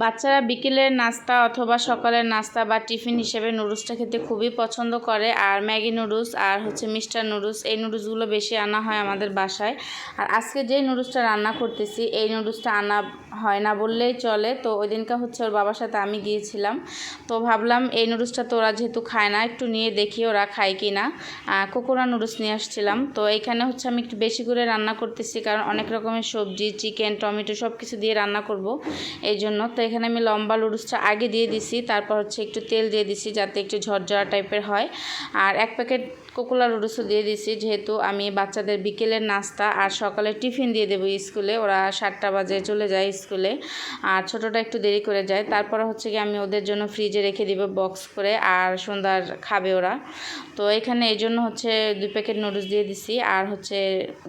বাচ্চারা বিকেলের নাস্তা অথবা সকালের নাস্তা বা টিফিন হিসেবে নুডলসটা খেতে খুবই পছন্দ করে। আর ম্যাগি নুডলস আর হচ্ছে মিস্টার নুডলস, এই নুডলসগুলো বেশি আনা হয় আমাদের বাসায়। আর আজকে যে নুডলসটা রান্না করতেছি, এই নুডলসটা আনা হয় না বললেই চলে। তো ওই দিনকা হচ্ছে ওর বাবার সাথে আমি গিয়েছিলাম। তো ভাবলাম এই নুডলসটা তো ওরা যেহেতু খায় না, একটু নিয়ে দেখি ওরা খায় কি না। কোকোরা নুডলস নিয়ে আসছিলাম। তো এইখানে হচ্ছে আমি একটু বেশি করে রান্না করতেছি, কারণ অনেক রকমের সবজি, চিকেন, টমেটো সব কিছু দিয়ে রান্না করব। এই জন্য। তো এখানে আমি লম্বা লুডুসটা আগে দিয়ে দিছি, তারপর হচ্ছে একটু তেল দিয়ে দিছি যাতে একটু ঝরঝরা টাইপের হয়। আর এক প্যাকেট কোকোলা লুডুসও দিয়ে দিছি, যেহেতু আমি বাচ্চাদের বিকেলের নাস্তা আর সকালে টিফিন দিয়ে দেবো স্কুলে, ওরা সাতটা বাজে চলে যায় স্কুলে, আর ছোটোটা একটু দেরি করে যায়। তারপরে হচ্ছে কি আমি ওদের জন্য ফ্রিজে রেখে দিব বক্স করে, আর সন্ধ্যার খাবে ওরা। তো এখানে এই জন্য হচ্ছে দুই প্যাকেট নুডলস দিয়ে দিছি, আর হচ্ছে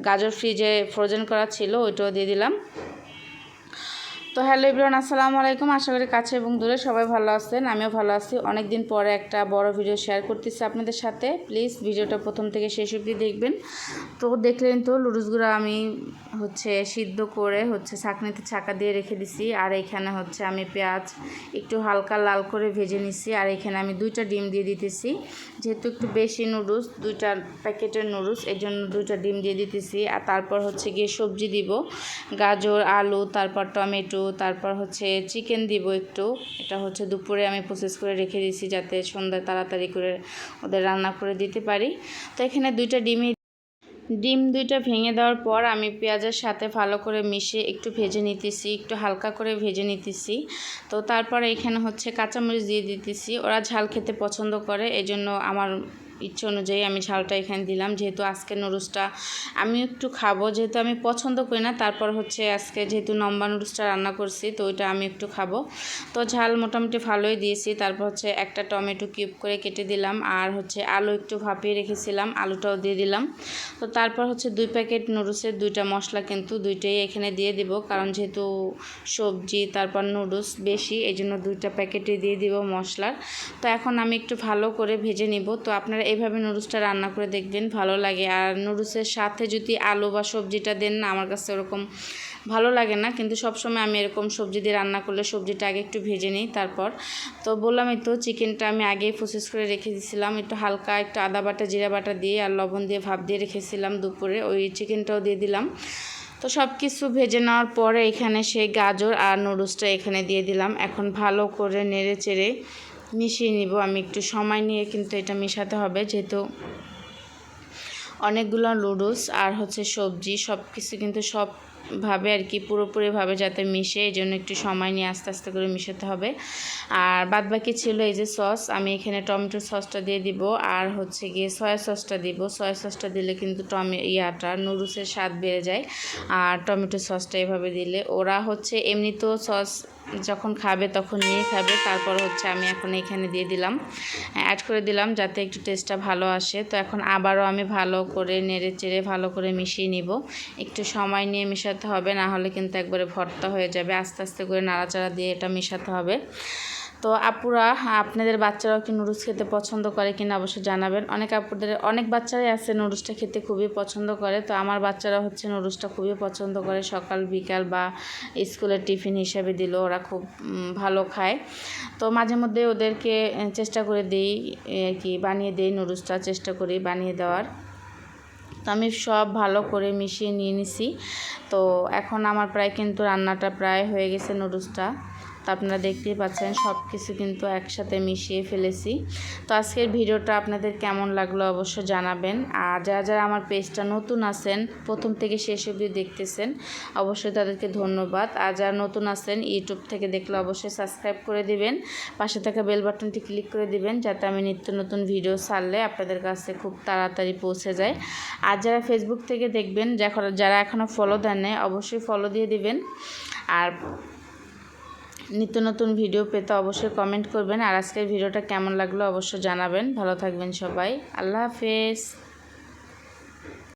গাজর ফ্রিজে ফ্রোজেন করা ছিল, ওইটাও দিয়ে দিলাম। তো হ্যালো ইব্রান আসসালামু আলাইকুম। আশা করি কাছে এবং দূরে সবাই ভালো আছেন। আমিও ভালো আছি। অনেক দিন পরে একটা বড় ভিডিও শেয়ার করতেছি আপনাদের সাথে। প্লিজ ভিডিওটা প্রথম থেকে শেষ অবধি দেখবেন। তো দেখলেন তো, লুডুসগুলো আমি হচ্ছে সিদ্ধ করে হচ্ছে ছাঁকনিতে ছাকা দিয়ে রেখে দিছি। আর এখানে হচ্ছে আমি পেঁয়াজ একটু হালকা লাল করে ভেজে নিছি। আর এখানে আমি দুইটা ডিম দিয়ে দিতেছি। যেহেতু একটু বেশি নুডলস, দুইটা প্যাকেটের নুডলস এই জন্য দুইটা ডিম দিয়ে দিতেছি। আর তারপর হচ্ছে গিয়ে সবজি দিব। গাজর, আলু, তারপর টমেটো তারপর হচ্ছে চিকেন দিব একটু। এটা হচ্ছে দুপুরে আমি প্রসেস করে রেখে দিয়েছি যাতে সন্ধ্যায় তাড়াতাড়ি করে ওদের রান্না করে দিতে পারি। তো এখানে দুইটা ডিমই ডিম দুইটা ভেঙে দেওয়ার পর আমি পেঁয়াজের সাথে ভালো করে মিশিয়ে একটু ভেজে নিতেছি, একটু হালকা করে ভেজে নিতেছি। তো তারপরে এখানে হচ্ছে কাঁচামরিচ দিয়ে দিতেছি। ওরা ঝাল খেতে পছন্দ করে, এজন্য আমার ইচ্ছে অনুযায়ী আমি ঝালটা এখানে দিলাম। যেহেতু আজকে নুডলসটা আমি একটু খাব, যেহেতু আমি পছন্দ করি না, তারপর হচ্ছে আজকে যেহেতু নম্বা নুডলসটা রান্না করছি, তো ওইটা আমি একটু খাব। তো ঝাল মোটামুটি ভালোই দিয়েছি। তারপর হচ্ছে একটা টমেটো কিউব করে কেটে দিলাম, আর হচ্ছে আলু একটু ভাপিয়ে রেখেছিলাম, আলুটাও দিয়ে দিলাম। তো তারপর হচ্ছে দুই প্যাকেট নুডলসের দুইটা মশলা কিন্তু দুইটাই এখানে দিয়ে দিব, কারণ যেহেতু সবজি, তারপর নুডলস বেশি এই জন্য দুইটা প্যাকেটে দিয়ে দিব মশলার। তো এখন আমি একটু ভালো করে ভেজে নিব। তো আপনারা এইভাবে নুডলসটা রান্না করে দেখবেন, ভালো লাগে। আর নুডলসের সাথে যদি আলু বা সবজিটা দেন না, আমার কাছে ওরকম ভালো লাগে না। কিন্তু সবসময় আমি এরকম সবজি দিয়ে রান্না করলে সবজিটা আগে একটু ভেজে নিই তারপর। তো বললামই তো চিকেনটা আমি আগেই প্রসেস করে রেখে দিয়েছিলাম একটু হালকা একটু আদা বাটা, জিরা বাটা দিয়ে আর লবণ দিয়ে ভাপ দিয়ে রেখেছিলাম দুপুরে। ওই চিকেনটাও দিয়ে দিলাম। তো সব কিছু ভেজে নেওয়ার পরে এখানে সেই গাজর আর নুডলসটা এখানে দিয়ে দিলাম। এখন ভালো করে নেড়ে চেড়ে মিশিয়ে নিব, আমি একটু সময় নিয়ে কিন্তু এটা মেশাতে হবে, যেহেতু অনেকগুলো নুডলস আর হচ্ছে সবজি সব কিছু কিন্তু সব ভাবে আর কি পুরোপুরিভাবে যাতে মিশে এই জন্য একটু সময় নিয়ে আস্তে আস্তে করে মিশাতে হবে। আর বাদ বাকি ছিল এই যে সস, আমি এখানে টমেটো সসটা দিয়ে দিব, আর হচ্ছে গিয়ে সয়া সসটা দিব। সয়া সসটা দিলে কিন্তু টমে, ইয়াটা, নুডলসের স্বাদ বেড়ে যায়। আর টমেটো সসটা এভাবে দিলে ওরা হচ্ছে এমনিতেও সস যখন খাবে তখন নিয়ে খাবে, তারপর হচ্ছে আমি এখন এখানে দিয়ে দিলাম। অ্যাড করে দিলাম যাতে একটু টেস্টটা ভালো আসে। তো এখন আবারও আমি ভালো করে নেড়ে চেড়ে ভালো করে মিশিয়ে নিব। একটু সময় নিয়ে মেশাতে হবে, না হলে কিন্তু একবারে ভর্তা হয়ে যাবে। আস্তে আস্তে করে নাড়াচাড়া দিয়ে এটা মেশাতে হবে। তো আপুরা, আপনাদের বাচ্চারাও কি নুডলস খেতে পছন্দ করে কিনা অবশ্যই জানাবেন। অনেক আপুদের, অনেক বাচ্চারাই আছে নুডলসটা খেতে খুবই পছন্দ করে। তো আমার বাচ্চারা হচ্ছে নুডলসটা খুবই পছন্দ করে। সকাল, বিকাল বা স্কুলের টিফিন হিসাবে দিলেও ওরা খুব ভালো খায়। তো মাঝে মধ্যে ওদেরকে চেষ্টা করে দিই কি বানিয়ে দিই নুডলসটা, চেষ্টা করি বানিয়ে দেওয়ার। তো আমি সব ভালো করে মিশিয়ে নিয়ে নিছি। তো এখন আমার প্রায় কিন্তু রান্নাটা প্রায় হয়ে গেছে নুডলসটা। তো আপনারা দেখতেই পাচ্ছেন সব কিছু কিন্তু একসাথে মিশিয়ে ফেলেছি। তো আজকের ভিডিওটা আপনাদের কেমন লাগল অবশ্য জানাবেন। আর যারা যারা আমার পেজটা নতুন আছেন, প্রথম থেকে শেষ অবধি দেখতেছেন, অবশ্যই তাদেরকে ধন্যবাদ। আর যারা নতুন আছেন, ইউটিউব থেকে দেখলে অবশ্যই সাবস্ক্রাইব করে দিবেন। পাশে থাকা বেল বাটনটি ক্লিক করে দিবেন, যাতে আমি নিত্য নতুন ভিডিও ছাড়লে আপনাদের কাছে খুব তাড়াতাড়ি পৌঁছে যায়। আর যারা ফেসবুক থেকে দেখবেন, যারা এখনও ফলো দেন অবশ্যই ফলো দিয়ে দিবেন। আর নিত্য নতুন ভিডিও পেতে অবশ্যই কমেন্ট করবেন। আর আজকের ভিডিওটা কেমন লাগল অবশ্যই জানাবেন। ভালো থাকবেন সবাই। আল্লাহ হাফেজ।